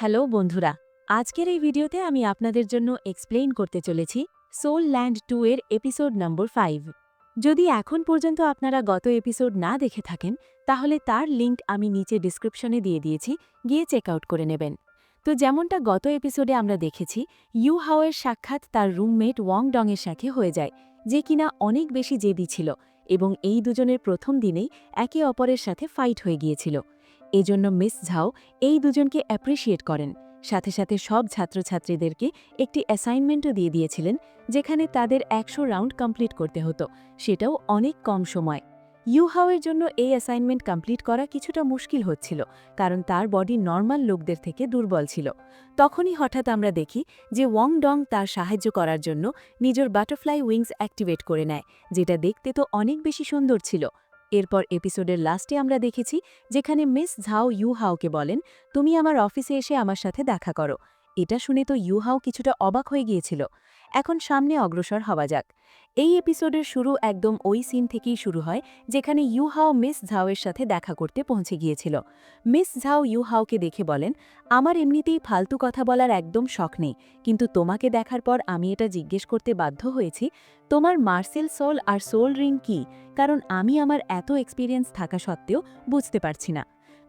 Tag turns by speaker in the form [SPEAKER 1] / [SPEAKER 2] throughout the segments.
[SPEAKER 1] Hello বন্ধুরা, আজকের এই ভিডিওতে আমি আপনাদের জন্য এক্সপ্লেইন করতে চলেছি সোল ল্যান্ড টু এর এপিসোড নম্বর ফাইভ যদি এখন পর্যন্ত আপনারা গত এপিসোড না দেখে থাকেন, তাহলে তার লিঙ্ক আমি নিচে ডিসক্রিপশনে দিয়ে দিয়েছি, গিয়ে চেক আউট করে নেবেন। তো যেমনটা গত এপিসোডে আমরা দেখেছি ইউ হাওয়ের সাক্ষাৎ তার রুমমেট ওয়াং ডংয়ের সাথে হয়ে যায়, যে কিনা অনেক বেশি জেদি ছিল এবং এই দুজনের প্রথম দিনেই একে অপরের সাথে ফাইট হয়ে গিয়েছিল। এজন্য মিস ঝাও এই দুজনকে অ্যাপ্রিসিয়েট করেন। সাথে সাথে সব ছাত্রছাত্রীদেরকে একটি অ্যাসাইনমেন্টও দিয়ে দিয়েছিলেন, যেখানে তাদের একশো রাউন্ড কমপ্লিট করতে হতো। সেটাও অনেক কম সময়। ইউহাওয়ের জন্য এই অ্যাসাইনমেন্ট কমপ্লিট করা কিছুটা মুশকিল হচ্ছিল, কারণ তার বডি নর্মাল লোকদের থেকে দুর্বল ছিল। তখনই হঠাৎ আমরা দেখি যে ওয়ং ডং তার সাহায্য করার জন্য নিজের বাটারফ্লাই উইংস অ্যাক্টিভেট করে নেয়, যেটা দেখতে তো অনেক বেশি সুন্দর ছিল। এরপর এপিসোডের লাস্টে আমরা দেখেছি যেখানে মিস ঝাও ইউ হাওকে বলেন, তুমি আমার অফিসে এসে আমার সাথে দেখা করো। এটা শুনে তো ইউ হাও কিছুটা অবাক হয়ে গিয়েছিল। এখন সামনে অগ্রসর হওয়া যাক। এই এপিসোডের শুরু একদম ওই সিন থেকেই শুরু হয়, যেখানে ইউহাও মিস ঝাওয়ের সাথে দেখা করতে পৌঁছে গিয়েছিল। মিস ঝাও ইউহাওকে দেখে বলেন, আমার এমনিতেই ফালতু কথা বলার একদম শখ নেই, কিন্তু তোমাকে দেখার পর আমি এটা জিজ্ঞেস করতে বাধ্য হয়েছি, তোমার মার্সেল সোল আর সোল রিং কি? কারণ আমি আমার এত এক্সপিরিয়েন্স থাকা সত্ত্বেও বুঝতে পারছি না।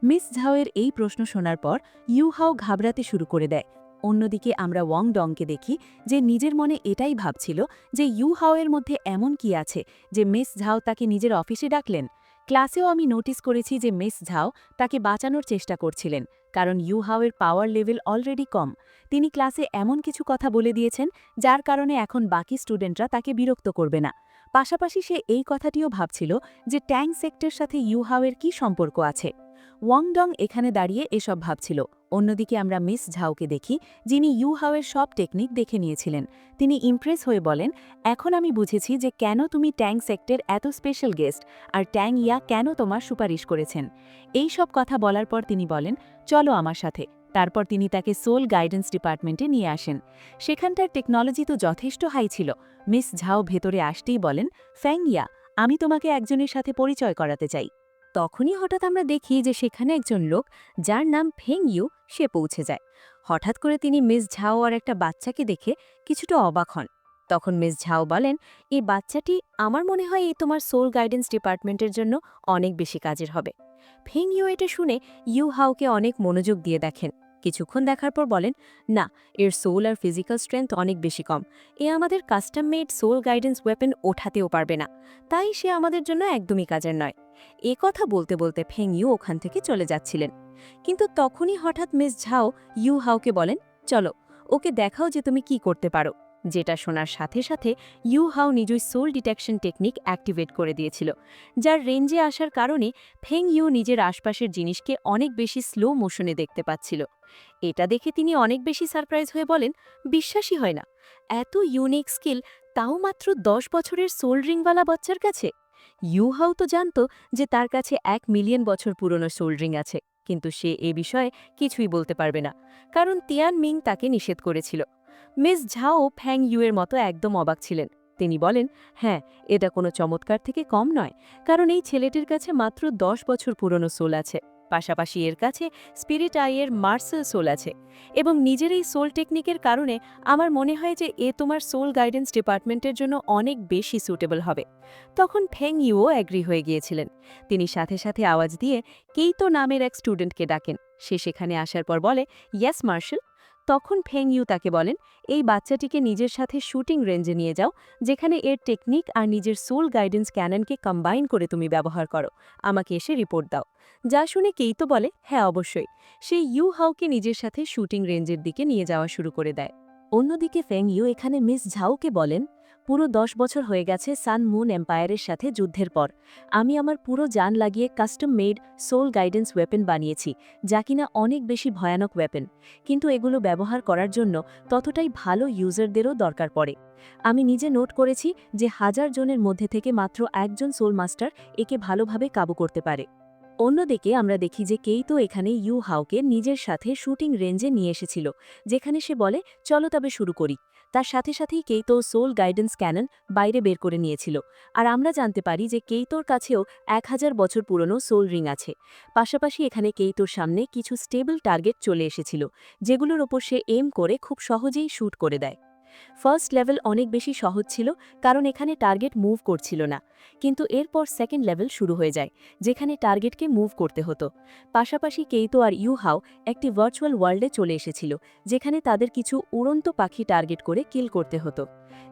[SPEAKER 1] মিস ঝাওয়ের এই প্রশ্ন শোনার পর ইউহাও ঘাবড়াতে শুরু করে দেয়। অন্যদিকে আমরা ওয়াং ডংকে দেখি যে নিজের মনে এটাই ভাবছিল যে ইউহাওয়ের মধ্যে এমন কি আছে যে মিস ঝাও তাকে নিজের অফিসে ডাকলেন। ক্লাসেও আমি নোটিস করেছি যে মিস ঝাও তাকে বাঁচানোর চেষ্টা করছিলেন, কারণ ইউহাওয়ের পাওয়ার লেভেল অলরেডি কম। তিনি ক্লাসে এমন কিছু কথা বলে দিয়েছেন যার কারণে এখন বাকি স্টুডেন্টরা তাকে বিরক্ত করবে না। পাশাপাশি সে এই কথাটিও ভাবছিল যে ট্যাং সেক্টর সাথে ইউহাওয়ের কি সম্পর্ক আছে। ওয়াংডং এখানে দাঁড়িয়ে এসব ভাবছিল। অন্যদিকে আমরা মিস ঝাওকে দেখি, যিনি ইউ হাওয়ের সব টেকনিক দেখে নিয়েছিলেন। তিনি ইমপ্রেস হয়ে বলেন, এখন আমি বুঝেছি যে কেন তুমি ট্যাং সেক্টর এত স্পেশাল গেস্ট আর ট্যাং ইয়া কেন তোমার সুপারিশ করেছেন। এই সব কথা বলার পর তিনি বলেন, চলো আমার সাথে। তারপর তিনি তাকে সোল গাইডেন্স ডিপার্টমেন্টে নিয়ে আসেন। সেখানটার টেকনোলজি তো যথেষ্ট হাই ছিল। মিস ঝাও ভেতরে আসতেই বলেন, ফ্যাং ইয়া, আমি তোমাকে একজনের সাথে পরিচয় করাতে চাই। তখনই হঠাৎ আমরা দেখি যে সেখানে একজন লোক, যার নাম ফেং ইউ, সে পৌঁছে যায়। হঠাৎ করে তিনি মিস ঝাও আর একটা বাচ্চাকে দেখে কিছুটা অবাক হন। তখন মিস ঝাও বলেন, এই বাচ্চাটি আমার মনে হয় এই তোমার সোল গাইডেন্স ডিপার্টমেন্টের জন্য অনেক বেশি কাজের হবে। ফেং ইউ এটা শুনে ইউ হাওকে অনেক মনোযোগ দিয়ে দেখেন। কিছুক্ষণ দেখার পর বলেন, না, এর সোল আর ফিজিক্যাল স্ট্রেংথ অনেক বেশি কম। এ আমাদের custom made soul guidance weapon ওঠাতেও পারবে না। তাই সে আমাদের জন্য একদমই কাজের নয়। এ কথা বলতে বলতে ফেং ইউ ওখান থেকে চলে যাচ্ছিলেন। কিন্তু তখনই হঠাৎ মিস ঝাও ইউ হাওকে বলেন, চলো, ওকে দেখাও যে তুমি কি করতে পারো। যেটা শোনার সাথে সাথে ইউ হাও নিজই সোল ডিটেকশন টেকনিক অ্যাক্টিভেট করে দিয়েছিল, যার রেঞ্জে আসার কারণে ফেং ইউ নিজের আশপাশের জিনিসকে অনেক বেশি স্লো মোশনে দেখতে পাচ্ছিল। এটা দেখে তিনি অনেক বেশি সারপ্রাইজ হয়ে বলেন, বিশ্বাসই হয় না, এত ইউনিক স্কিল তাও মাত্র দশ বছরের সোল রিংওয়ালা বাচ্চার কাছে? ইউহাও তো জানত যে তার কাছে এক মিলিয়ন বছর পুরনো সোল রিং আছে, কিন্তু সে এ বিষয়ে কিছুই বলতে পারবে না, কারণ তিয়ান মিং তাকে নিষেধ করেছিল। মিস ঝাও ফ্যাং ইউয়ের মতো একদম অবাক ছিলেন। তিনি বলেন হ্যাঁ এটা কোনো চমৎকার থেকে কম নয়, কারণ এই ছেলেটির কাছে মাত্র দশ বছর পুরনো সোল আছে। পাশাপাশি এর কাছে স্পিরিট আইয়ের মার্সেল সোল আছে। এবং নিজের এই সোল টেকনিকের কারণে আমার মনে হয় যে এ তোমার সোল গাইডেন্স ডিপার্টমেন্টের জন্য অনেক বেশি সুটেবল হবে। তখন ফেং ইউও অ্যাগ্রি হয়ে গিয়েছিলেন। তিনি সাথে সাথে আওয়াজ দিয়ে কেইতো নামের এক স্টুডেন্টকে ডাকেন। সে সেখানে আসার পর বলে, ইয়েস মার্শাল তখন ফেং ইউ তাকে বলেন, এই বাচ্চাটিকে নিজের সাথে শুটিং রেঞ্জে নিয়ে যাও, যেখানে এর টেকনিক আর নিজের সোল গাইডেন্স ক্যাননকে কম্বাইন করে তুমি ব্যবহার করো। আমাকে এসে রিপোর্ট দাও। যা শুনে কেই তো বলে হ্যাঁ অবশ্যই। সে ইউ হাউকে নিজের সাথে শুটিং রেঞ্জের দিকে নিয়ে যাওয়া শুরু করে দেয়। অন্যদিকে ফেং ইউ এখানে মিস ঝাউকে বলেন পুরো দশ বছর হয়ে গেছে সান মুন এম্পায়ারের সাথে যুদ্ধের পর। আমি আমার পুরো যান লাগিয়ে custom made soul guidance weapon বানিয়েছি, যা কিনা অনেক বেশি ভয়ানক ওয়েপেন। কিন্তু এগুলো ব্যবহার করার জন্য ততটাই ভালো ইউজারদেরও দরকার পড়ে। আমি নিজে নোট করেছি যে হাজার জনের মধ্যে থেকে মাত্র একজন সোল মাস্টার একে ভালোভাবে কাবু করতে পারে। অন্যদিকে আমরা দেখি যে কেই তো এখানে ইউ হাওকে নিজের সাথে শুটিং রেঞ্জে নিয়ে এসেছিল, যেখানে সে বলে, চলো তবে শুরু করি। তার সাথে সাথেই কেইতো সোল গাইডেন্স ক্যানন বাইরে বের করে নিয়েছিল। আর আমরা জানতে পারি যে কেইতোর কাছেও এক হাজার বছর পুরনো সোল রিং আছে। পাশাপাশি এখানে কেইতোর সামনে কিছু স্টেবল টার্গেট চলে এসেছিল, যেগুলোর ওপর সে এম করে খুব সহজেই শ্যুট করে দেয়। ফার্স্ট লেভেল অনেক বেশি সহজ ছিল, কারণ এখানে টার্গেট মুভ করছিল না। কিন্তু এরপর সেকেন্ড লেভেল শুরু হয়ে যায়, যেখানে টার্গেটকে মুভ করতে হতো। পাশাপাশি কেইতো আর ইউহাও একটি ভার্চুয়াল ওয়ার্ল্ডে চলে এসেছিল, যেখানে তাদের কিছু উড়ন্ত পাখি টার্গেট করে কিল করতে হতো।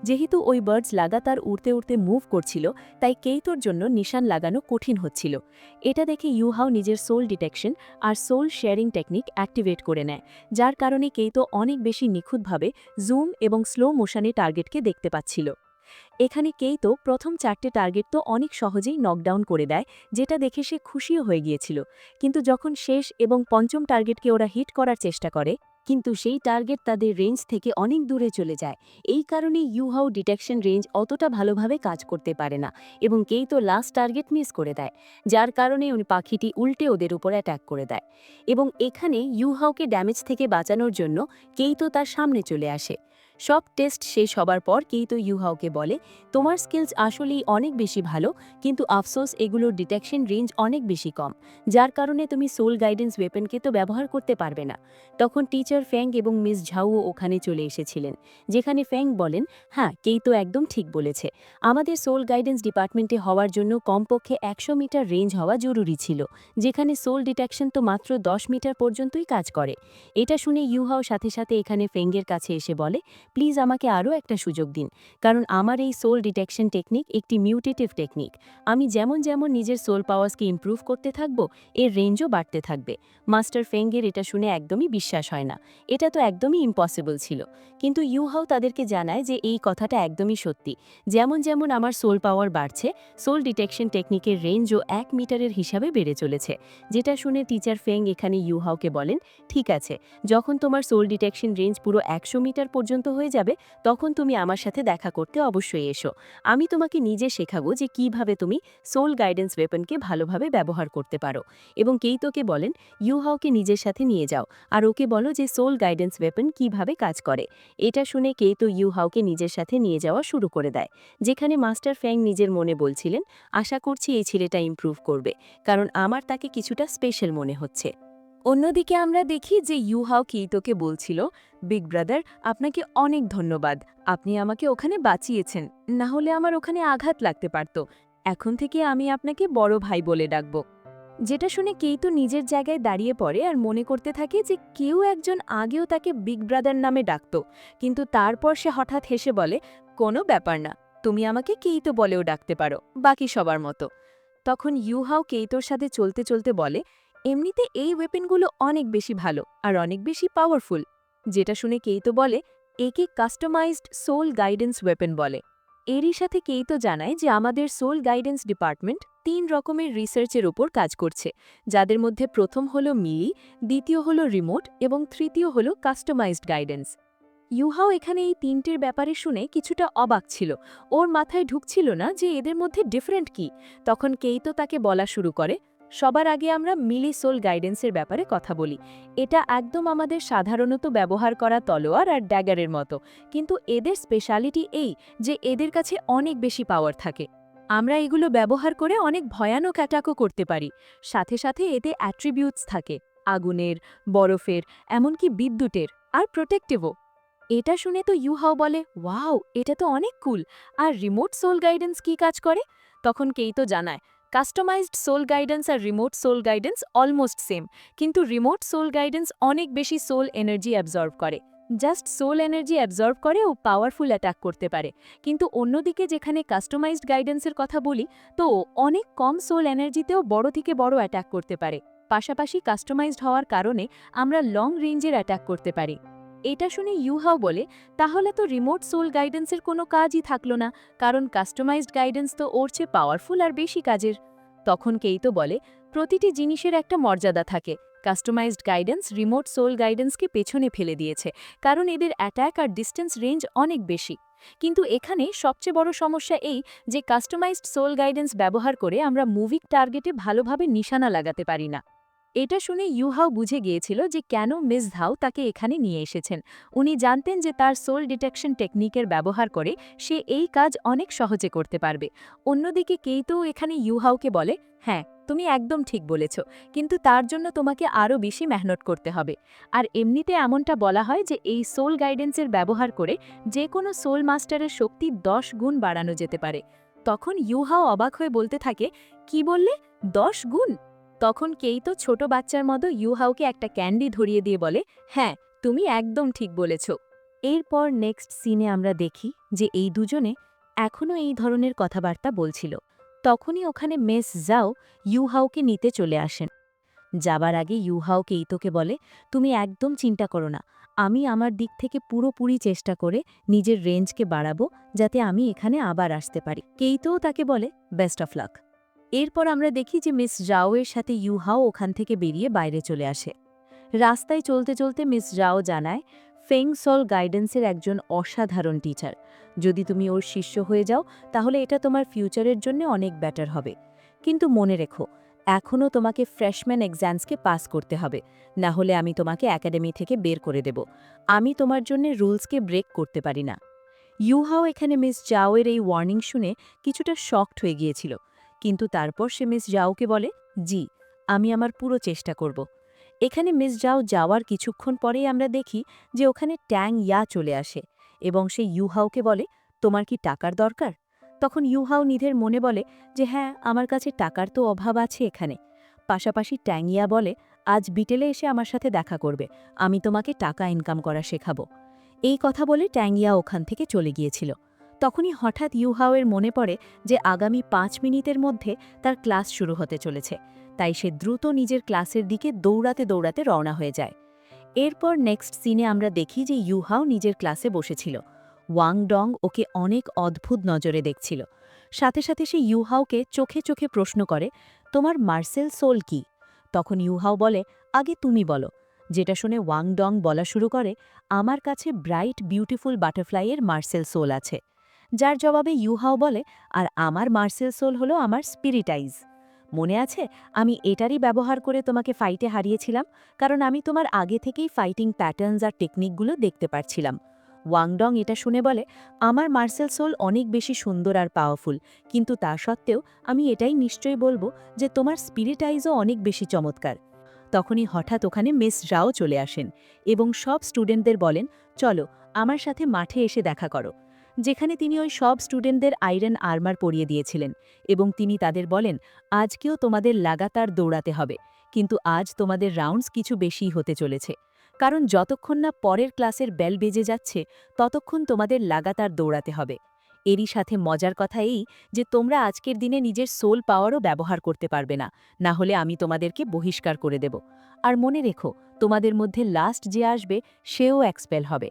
[SPEAKER 1] যেহেতু ওই বার্ডস লাগাতার উড়তে উড়তে মুভ করছিল, তাই কেইতোর জন্য নিশান লাগানো কঠিন হচ্ছিল। এটা দেখে ইউহাও নিজের সোল ডিটেকশন আর সোল শেয়ারিং টেকনিক অ্যাক্টিভেট করে নেয়, যার কারণে কেইতো অনেক বেশি নিখুঁতভাবে জুম এবং স্লো মোশনে টার্গেটকে দেখতে পাচ্ছিল। এখানে কেইতো প্রথম চারটে টার্গেট তো অনেক সহজেই নকডাউন করে দেয়, যেটা দেখে সে খুশিও হয়ে গিয়েছিল। কিন্তু যখন শেষ এবং পঞ্চম টার্গেটকে ওরা হিট করার চেষ্টা করে কিন্তু সেই টার্গেট তাদের রেঞ্জ থেকে অনেক দূরে চলে যায়। এই কারণে ইউহাও ডিটেকশন রেঞ্জ অতটা ভালোভাবে কাজ করতে পারে না এবং কেই তো লাস্ট টার্গেট মিস করে দেয়, যার কারণে উনি পাখিটি উল্টে ওদের উপর অ্যাট্যাক করে দেয়। এবং এখানে ইউহাওকে ড্যামেজ থেকে বাঁচানোর জন্য কেই তো তার সামনে চলে আসে। সব টেস্ট শেষ হবার পর কেই তো ইউহাওকে বলে, তোমার স্কিলস আসলেই অনেক বেশি ভালো, কিন্তু আফসোস এগুলোর ডিটেকশন রেঞ্জ অনেক বেশি কম, যার কারণে তুমি সোল গাইডেন্স ওয়েপনকে তো ব্যবহার করতে পারবে না। তখন টিচার ফ্যাং এবং মিস ঝাউও ওখানে চলে এসেছিলেন, যেখানে ফ্যাং বলেন হ্যাঁ কেই তো একদম ঠিক বলেছে। আমাদের সোল গাইডেন্স ডিপার্টমেন্টে হওয়ার জন্য কমপক্ষে একশো মিটার রেঞ্জ হওয়া জরুরি ছিল, যেখানে সোল ডিটেকশন তো মাত্র দশ মিটার পর্যন্তই কাজ করে। এটা শুনে ইউহাও সাথে সাথে এখানে ফেঙ্গের কাছে এসে বলে প্লিজ আমাকে আরও একটা সুযোগ দিন। কারণ আমার এই সোল ডিটেকশন টেকনিক একটি মিউটেটিভ টেকনিক। আমি যেমন যেমন নিজের সোল পাওয়ার্সকে ইমপ্রুভ করতে থাকব, এর রেঞ্জও বাড়তে থাকবে। মাস্টার ফেঙ্গের এটা শুনে একদমই বিশ্বাস হয় না। এটা তো একদমই ইম্পসিবল ছিল। কিন্তু ইউহাও তাদেরকে জানায় যে এই কথাটা একদমই সত্যি। যেমন যেমন আমার সোল পাওয়ার বাড়ছে, সোল ডিটেকশন টেকনিকের রেঞ্জও এক মিটারের হিসাবে বেড়ে চলেছে। যেটা শুনে টিচার ফেং এখানে ইউহাওকে বলেন, ঠিক আছে, যখন তোমার সোল ডিটেকশন রেঞ্জ পুরো একশো মিটার পর্যন্ত হয়ে যাবে, তখন তুমি আমার সাথে দেখা করতে অবশ্যই এসো। আমি তোমাকে নিজে শেখাবো যে কীভাবে তুমি সোল গাইডেন্স ওয়েপনকে ভালোভাবে ব্যবহার করতে পারো। এবং কেইতোকে বলেন, ইউহাওকে নিজের সাথে নিয়ে যাও। আর ওকে বলো যে সোল গাইডেন্স ওয়েপন কীভাবে কাজ করে। এটা শুনে কেইতো ইউহাওকে নিজের সাথে নিয়ে যাওয়া শুরু করে দেয়। যেখানে মাস্টার ফ্যাং নিজের মনে বলছিলেন, আশা করছি এই ছেলেটা ইমপ্রুভ করবে। কারণ আমার তাকে কিছুটা স্পেশাল মনে হচ্ছে। অন্যদিকে আমরা দেখি যে ইউহাও কেইতোকে বলছিল, বিগ ব্রাদার, আপনাকে অনেক ধন্যবাদ। আপনি আমাকে ওখানে বাঁচিয়েছেন। না হলে আমার ওখানে আঘাত লাগতে পারত। এখন থেকে আমি আপনাকে বড় ভাই বলে ডাকব। যেটা শুনে কেইতো নিজের জায়গায় দাঁড়িয়ে পড়ে আর মনে করতে থাকে যে কেউ একজন আগেও তাকে বিগ ব্রাদার নামে ডাকত। কিন্তু তারপর সে হঠাৎ হেসে বলে, কোনো ব্যাপার না। তুমি আমাকে কেইতো বলেও ডাকতে পারো। বাকি সবার মতো। তখন ইউহাও কেইতোর সাথে চলতে চলতে বলে এমনিতে এই ওয়েপেনগুলো অনেক বেশি ভালো আর অনেক বেশি পাওয়ারফুল যেটা শুনে কেইতো বলে, একে কাস্টমাইজড সোল গাইডেন্স ওয়েপেন বলে। এরই সাথে কেইতো জানায় যে আমাদের সোল গাইডেন্স ডিপার্টমেন্ট তিন রকমের রিসার্চের ওপর কাজ করছে, যাদের মধ্যে প্রথম হলো মিলি দ্বিতীয় হলো রিমোট এবং তৃতীয় হলো কাস্টমাইজড গাইডেন্স ইউহাও এখানে এই তিনটের ব্যাপারে শুনে কিছুটা অবাক ছিল। ওর মাথায় ঢুকছিল না যে এদের মধ্যে ডিফারেন্ট কি। তখন কেইতো তাকে বলা শুরু করে সবার আগে আমরা মিলি সোল গাইডেন্সের ব্যাপারে কথা বলি। এটা একদম আমাদের সাধারণত ব্যবহার করা তলোয়ার আর ড্যাগারের মতো। কিন্তু এদের স্পেশালিটি এই যে এদের কাছে অনেক বেশি পাওয়ার থাকে। আমরা এগুলো ব্যবহার করে অনেক ভয়ানক অ্যাটাকও করতে পারি। সাথে সাথে এতে অ্যাট্রিবিউটস থাকে। আগুনের, বরফের, এমনকি বিদ্যুতের আর প্রোটেক্টিভও এটা শুনে তো ইউহাও বলে, ওয়াও, এটা তো অনেক কুল আর রিমোট সোল গাইডেন্স কি কাজ করে? তখন কেই তো জানায় কাস্টমাইজড সোল গাইডেন্স আর remote soul guidance almost same কিন্তু রিমোট সোল গাইডেন্স অনেক বেশি সোল এনার্জি অ্যাবজর্ভ করে। জাস্ট সোল এনার্জি অ্যাবজর্ভ করে ও পাওয়ারফুল অ্যাটাক করতে পারে। কিন্তু অন্যদিকে যেখানে কাস্টমাইজড গাইডেন্সের কথা বলি, তো অনেক কম সোল এনার্জিতেও বড় থেকে বড় অ্যাটাক করতে পারে। পাশাপাশি কাস্টমাইজড হওয়ার কারণে আমরা লং রেঞ্জের অ্যাটাক করতে পারি। এটা শুনে ইউহাও বলে, তাহলে তো রিমোট সোল গাইডেন্সের কোনো কাজই থাকল না, কারণ কাস্টমাইজড গাইডেন্স তো ওর চেয়ে পাওয়ারফুল আর বেশি কাজের। তখন কেই তো বলে, প্রতিটি জিনিসের একটা মর্যাদা থাকে। কাস্টমাইজড গাইডেন্স রিমোট সোল গাইডেন্সকে পেছনে ফেলে দিয়েছে, কারণ এদের অ্যাট্যাক আর ডিস্টেন্স রেঞ্জ অনেক বেশি। কিন্তু এখানে সবচেয়ে বড় সমস্যা এই যে কাস্টমাইজড সোল গাইডেন্স ব্যবহার করে আমরা মুভিক টার্গেটে ভালোভাবে নিশানা লাগাতে পারি না। এটা শুনে ইউহাও বুঝে গিয়েছিল যে কেন মিস ধাও তাকে এখানে নিয়ে এসেছেন। উনি জানতেন যে তার সোল ডিটেকশন টেকনিকের ব্যবহার করে সে এই কাজ অনেক সহজে করতে পারবে। অন্যদিকে কেইতো এখানে ইউহাওকে বলে হ্যাঁ তুমি একদম ঠিক বলেছ, কিন্তু তার জন্য তোমাকে আরও বেশি মেহনত করতে হবে। আর এমনিতে এমনটা বলা হয় যে এই সোল গাইডেন্সের ব্যবহার করে যে কোনো সোল মাস্টারের শক্তি দশ গুণ বাড়ানো যেতে পারে। তখন ইউহাও অবাক হয়ে বলতে থাকে, কি বললে? দশ গুণ? তখন কেই তো ছোট বাচ্চার মতো ইউহাওকে একটা ক্যান্ডি ধরিয়ে দিয়ে বলে হ্যাঁ তুমি একদম ঠিক বলেছ। এরপর নেক্সট সিনে আমরা দেখি যে এই দুজনে এখনও এই ধরনের কথাবার্তা বলছিল। তখনই ওখানে মেস যাও ইউহাওকে নিতে চলে আসেন। যাবার আগে ইউহাও কেইতোকে বলে, তুমি একদম চিন্তা করো না। আমি আমার দিক থেকে পুরোপুরি চেষ্টা করে নিজের রেঞ্জকে বাড়াবো, যাতে আমি এখানে আবার আসতে পারি। কেইতোও তাকে বলে বেস্ট অফ লাক এরপর আমরা দেখি যে মিস জাওয়ের সাথে ইউহাও ওখান থেকে বেরিয়ে বাইরে চলে আসে। রাস্তায় চলতে চলতে মিস জাও জানায় ফেংসল গাইডেন্সের একজন অসাধারণ টিচার। যদি তুমি ওর শিষ্য হয়ে যাও, তাহলে এটা তোমার ফিউচারের জন্য অনেক বেটার হবে। কিন্তু মনে রেখো এখনও তোমাকে ফ্রেশম্যান এক্সামসকে পাস করতে হবে। না হলে আমি তোমাকে একাডেমি থেকে বের করে দেব। আমি তোমার জন্য রুলসকে ব্রেক করতে পারি না। ইউহাও এখানে মিস জাওয়ের এই ওয়ার্নিং শুনে কিছুটা শকড হয়ে গিয়েছিল। কিন্তু তারপর সে মিস জাওকে বলে, জি, আমি আমার পুরো চেষ্টা করব। এখানে মিস জাও যাওয়ার কিছুক্ষণ পরেই আমরা দেখি যে ওখানে ট্যাং ইয়া চলে আসে এবং সে ইউহাওকে বলে, তোমার কি টাকার দরকার? তখন ইউহাও নিধের মনে বলে যে হ্যাঁ আমার কাছে টাকার তো অভাব আছে এখানে। পাশাপাশি ট্যাংইয়া বলে, আজ বিটেলে এসে আমার সাথে দেখা করবে, আমি তোমাকে টাকা ইনকাম করা শেখাবো। এই কথা বলে ট্যাংইয়া ওখান থেকে চলে গিয়েছিল। তখনই হঠাৎ ইউহাওয়ের মনে পড়ে যে আগামী পাঁচ মিনিটের মধ্যে তার ক্লাস শুরু হতে চলেছে। তাই সে দ্রুত নিজের ক্লাসের দিকে দৌড়াতে দৌড়াতে রওনা হয়ে যায়। এরপর নেক্সট সিনে আমরা দেখি যে ইউহাও নিজের ক্লাসে বসেছিল। ওয়াং ডং ওকে অনেক অদ্ভুত নজরে দেখছিল। সাথে সাথে সে ইউহাওকে চোখে চোখে প্রশ্ন করে, তোমার মার্সেল সোল কি? তখন ইউহাও বলে, আগে তুমি বলো। যেটা শুনে ওয়াং ডং বলা শুরু করে, আমার কাছে ব্রাইট, বিউটিফুল বাটারফ্লাইয়ের মার্সেল সোল আছে। যার জবাবে ইউহাও বলে, আর আমার মার্সেল সোল হলো আমার স্পিরিটাইজ। মনে আছে, আমি এটারই ব্যবহার করে তোমাকে ফাইটে হারিয়েছিলাম, কারণ আমি তোমার আগে থেকেই ফাইটিং প্যাটার্নস আর টেকনিকগুলো দেখতে পারছিলাম। ওয়াংডং এটা শুনে বলে, আমার মার্সেল সোল অনেক বেশি সুন্দর আর পাওয়ারফুল কিন্তু তা সত্ত্বেও আমি এটাই নিশ্চয়ই বলব যে তোমার স্পিরিটাইজও অনেক বেশি চমৎকার। তখনই হঠাৎ ওখানে মিস রাও চলে আসেন এবং সব স্টুডেন্টদের বলেন, চলো, আমার সাথে মাঠে এসে দেখা করো। যেখানে তিনি ওই সব স্টুডেন্টদের আয়রন আর্মার পরিয়ে দিয়েছিলেন এবং তিনি তাদের বলেন, আজকেও তোমাদের লাগাতার দৌড়াতে হবে, কিন্তু আজ তোমাদের রাউন্ডস কিছু বেশিই হতে চলেছে। কারণ যতক্ষণ না পরের ক্লাসের বেল বেজে যাচ্ছে, ততক্ষণ তোমাদের লাগাতার দৌড়াতে হবে। এরই সাথে মজার কথা এই যে তোমরা আজকের দিনে নিজের সোল পাওয়ারও ব্যবহার করতে পারবে না না হলে আমি তোমাদেরকে বহিষ্কার করে দেব। আর মনে রেখো, তোমাদের মধ্যে লাস্ট যে আসবে, সেও এক্সপেল হবে।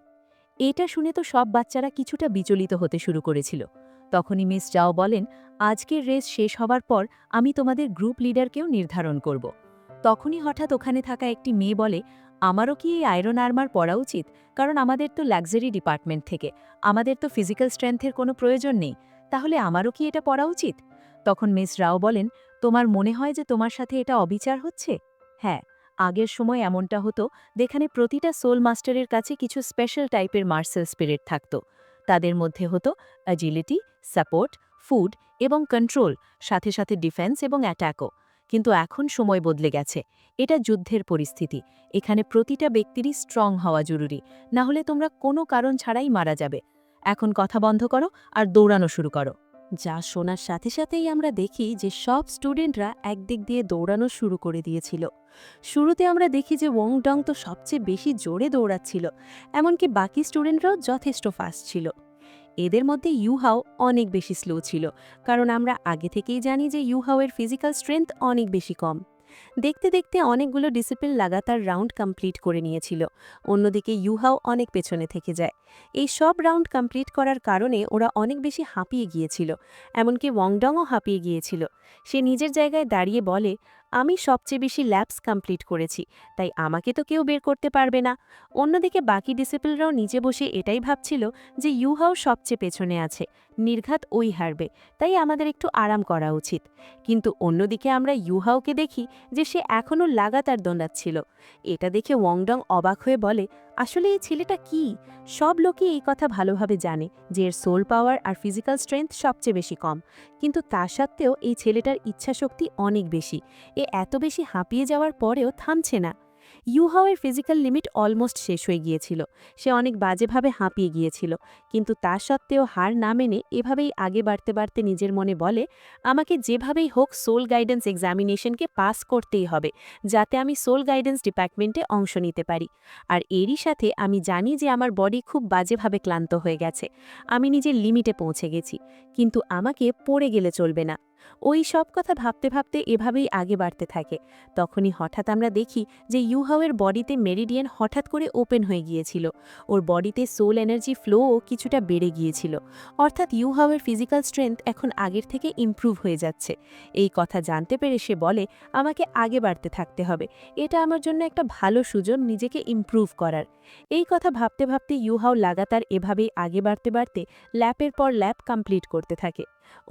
[SPEAKER 1] এটা শুনে তো সব বাচ্চারা কিছুটা বিচলিত হতে শুরু করেছিল। তখনই মিস যাও বলেন, আজকের রেস শেষ হবার পর আমি তোমাদের গ্রুপ লিডারকেও নির্ধারণ করব। তখনই হঠাৎ ওখানে থাকা একটি মেয়ে বলে, আমারও কি এই আয়রন আর্মার পড়া উচিত? কারণ আমাদের তো লাক্সারি ডিপার্টমেন্ট থেকে। আমাদের তো ফিজিক্যাল স্ট্রেংথের কোনো প্রয়োজন নেই। তাহলে আমারও কি এটা পড়া উচিত? তখন মিস রাও বলেন, তোমার মনে হয় যে তোমার সাথে এটা অবিচার হচ্ছে? হ্যাঁ। আগের সময় এমনটা হতো, যেখানে প্রতিটা সোল মাস্টারের কাছে কিছু স্পেশাল টাইপের মার্শাল স্পিরিট থাকত। তাদের মধ্যে হতো অ্যাজিলিটি সাপোর্ট ফুড এবং কন্ট্রোল সাথে সাথে ডিফেন্স এবং অ্যাট্যাকও কিন্তু এখন সময় বদলে গেছে। এটা যুদ্ধের পরিস্থিতি। এখানে প্রতিটা ব্যক্তিরই স্ট্রং হওয়া জরুরি। না হলে তোমরা কোনো কারণ ছাড়াই মারা যাবে। এখন কথা বন্ধ করো আর দৌড়ানো শুরু করো। যা শোনার সাথে সাথেই আমরা দেখি যে সব স্টুডেন্টরা একদিক দিয়ে দৌড়ানো শুরু করে দিয়েছিল। শুরুতে আমরা দেখি যে ওং ডং তো সবচেয়ে বেশি জোরে দৌড়াচ্ছিল, এমনকি বাকি স্টুডেন্টরাও যথেষ্ট ফাস্ট ছিল। এদের মধ্যে ইউহাও অনেক বেশি স্লো ছিল, কারণ আমরা আগে থেকেই জানি যে ইউহাওয়ের ফিজিক্যাল স্ট্রেংথ অনেক বেশি কম। দেখতে দেখতে অনেকগুলো ডিসিপ্লিন লাগাতার রাউন্ড কমপ্লিট করে নিয়েছিল। অন্যদিকে ইউহাও অনেক পেছনে থেকে যায়। এই সব রাউন্ড কমপ্লিট করার কারণে ওরা অনেক বেশি হাঁপিয়ে গিয়েছিল, এমনকি ওয়াংডংও হাঁপিয়ে গিয়েছিল। সে নিজের জায়গায় দাঁড়িয়ে বলে
[SPEAKER 2] আমি সবচেয়ে বেশি ল্যাবস কমপ্লিট করেছি, তাই আমাকে তো কেউ বের করতে পারবে না। অন্যদিকে বাকি ডিসিপ্লিনরাও নিজে বসে এটাই ভাবছিল যে ইউহাও সবচেয়ে পেছনে আছে, নির্ঘাত ওই হারবে, তাই আমাদের একটু আরাম করা উচিত। কিন্তু অন্যদিকে আমরা ইউহাওকে দেখি যে সে এখনও লাগাতার দণ্ডাচ্ছিল। এটা দেখে ওয়ংডং অবাক হয়ে বলে আসলে এই ছেলেটা কি? সব লোকই এই কথা ভালোভাবে জানে যে এর সোল পাওয়ার আর ফিজিক্যাল স্ট্রেংথ সবচেয়ে বেশি কম। কিন্তু তা সত্ত্বেও এই ছেলেটার ইচ্ছাশক্তি অনেক বেশি। এ এত বেশি হাঁপিয়ে যাওয়ার পরেও থামছে না। ইউহাওয়ের ফিজিক্যাল লিমিট অলমোস্ট শেষ হয়ে গিয়েছিল। সে অনেক বাজেভাবে হাঁপিয়ে গিয়েছিল। কিন্তু তা সত্ত্বেও হার না মেনে এভাবেই আগে বাড়তে বাড়তে নিজের মনে বলে, আমাকে যেভাবেই হোক সোল গাইডেন্স এক্সামিনেশনকে পাস করতেই হবে, যাতে আমি সোল গাইডেন্স ডিপার্টমেন্টে অংশ নিতে পারি। আর এরই সাথে আমি জানি যে আমার বডি খুব বাজেভাবে ক্লান্ত হয়ে গেছে। আমি নিজের লিমিটে পৌঁছে গেছি। কিন্তু আমাকে পড়ে গেলে চলবে না। ওই সব কথা ভাবতে ভাবতে এভাবেই আগে বাড়তে থাকে। তখনই হঠাৎ আমরা দেখি যে ইউহাওয়ের বডিতে মেরিডিয়ান হঠাৎ করে ওপেন হয়ে গিয়েছিল। ওর বডিতে সোল এনার্জি ফ্লোও কিছুটা বেড়ে গিয়েছিল। অর্থাৎ ইউহাওয়ের ফিজিক্যাল স্ট্রেংথ এখন আগের থেকে ইমপ্রুভ হয়ে যাচ্ছে। এই কথা জানতে পেরে সে বলে, আমাকে আগে বাড়তে থাকতে হবে। এটা আমার জন্য একটা ভালো সুযোগ নিজেকে ইম্প্রুভ করার। এই কথা ভাবতে ভাবতে ইউহাও লাগাতার এভাবেই আগে বাড়তে বাড়তে ল্যাপের পর ল্যাপ কমপ্লিট করতে থাকে।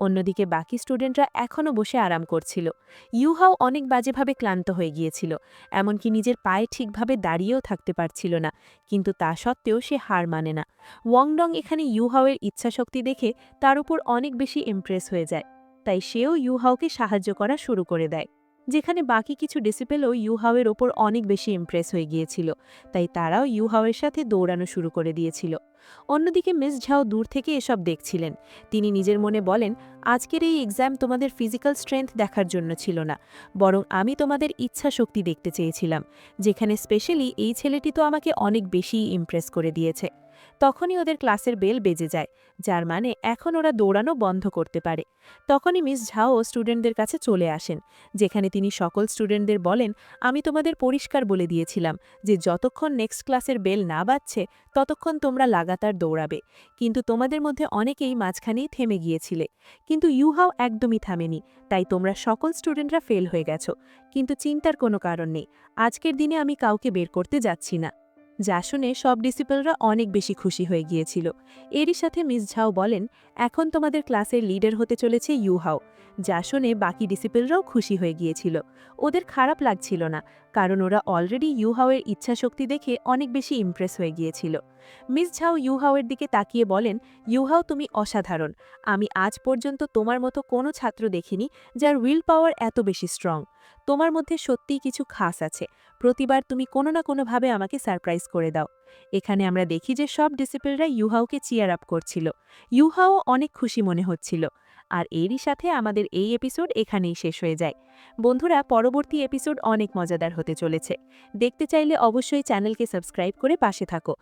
[SPEAKER 2] অন্যদিকে বাকি স্টুডেন্টরা এখনও বসে আরাম করছিল। ইউহাও অনেক বাজেভাবে ক্লান্ত হয়ে গিয়েছিল, এমনকি নিজের পায়ে ঠিকভাবে দাঁড়িয়েও থাকতে পারছিল না, কিন্তু তা সত্ত্বেও সে হার মানে না। ওয়ংডং এখানে ইউহাওয়ের ইচ্ছাশক্তি দেখে তার উপর অনেক বেশি ইমপ্রেস হয়ে যায়, তাই সেও ইউহাওকে সাহায্য করা শুরু করে দেয়। যেখানে বাকি কিছু ডিসিপেলও ইউহাওয়ের ওপর অনেক বেশি ইমপ্রেস হয়ে গিয়েছিল, তাই তারাও ইউহাওয়ের সাথে দৌড়ানো শুরু করে দিয়েছিল। অন্যদিকে মিস ঝাও দূর থেকে এসব দেখছিলেন। তিনি নিজের মনে বলেন, আজকের এই এক্সাম তোমাদের ফিজিক্যাল স্ট্রেংথ দেখার জন্য ছিল না, বরং আমি তোমাদের ইচ্ছা শক্তি দেখতে চেয়েছিলাম, যেখানে স্পেশালি এই ছেলেটি তো আমাকে অনেক বেশি ইমপ্রেস করে দিয়েছে। তখনই ওদের ক্লাসের বেল বেজে যায়, যার মানে এখন ওরা দৌড়ানো বন্ধ করতে পারে। তখনই মিস ঝাও স্টুডেন্টদের কাছে চলে আসেন, যেখানে তিনি সকল স্টুডেন্টদের বলেন, আমি তোমাদের পরিষ্কার বলে দিয়েছিলাম যে যতক্ষণ নেক্সট ক্লাসের বেল না বাজছে, ততক্ষণ তোমরা লাগাতার দৌড়াবে। কিন্তু তোমাদের মধ্যে অনেকেই মাঝখানেই থেমে গিয়েছিলে। কিন্তু ইউহাও একদমই থামেনি, তাই তোমরা সকল স্টুডেন্টরা ফেল হয়ে গেছো। কিন্তু চিন্তার কোনো কারণ নেই, আজকের দিনে আমি কাউকে বের করতে যাচ্ছি না। যা শুনে সব ডিসিপলরা অনেক বেশি খুশি হয়ে গিয়েছিল। এরই সাথে মিস ঝাও বলেন, এখন তোমাদের ক্লাসের লিডার হতে চলেছে ইউহাও যা শুনে বাকি ডিসিপলরাও খুশি হয়ে গিয়েছিল। ওদের খারাপ লাগছিল না। কারণ ওরা অলরেডি ইউহাওয়ের ইচ্ছাশক্তি দেখে অনেক বেশি ইমপ্রেস হয়ে গিয়েছিল। মিস ঝাও ইউহাওয়ের দিকে তাকিয়ে বলেন ইউহাও তুমি অসাধারণ। আমি আজ পর্যন্ত তোমার মতো কোনো ছাত্র দেখিনি যার উইল পাওয়ার এত বেশি স্ট্রং তোমার মধ্যে সত্যিই কিছু খাস আছে। প্রতিবার তুমি কোনো না কোনোভাবে আমাকে সারপ্রাইজ করে দাও। এখানে আমরা দেখি যে সব ডিসিপ্লিনরা ইউহাওকে চিয়ার আপ করছিল। ইউহাও অনেক খুশি মনে হচ্ছিল। আর এরই সাথে আমাদের এই এপিসোড এখানেই শেষ হয়ে যায়। বন্ধুরা, পরবর্তী এপিসোড অনেক মজাদার হতে চলেছে। দেখতে চাইলে অবশ্যই চ্যানেলকে সাবস্ক্রাইব করে পাশে থাকো।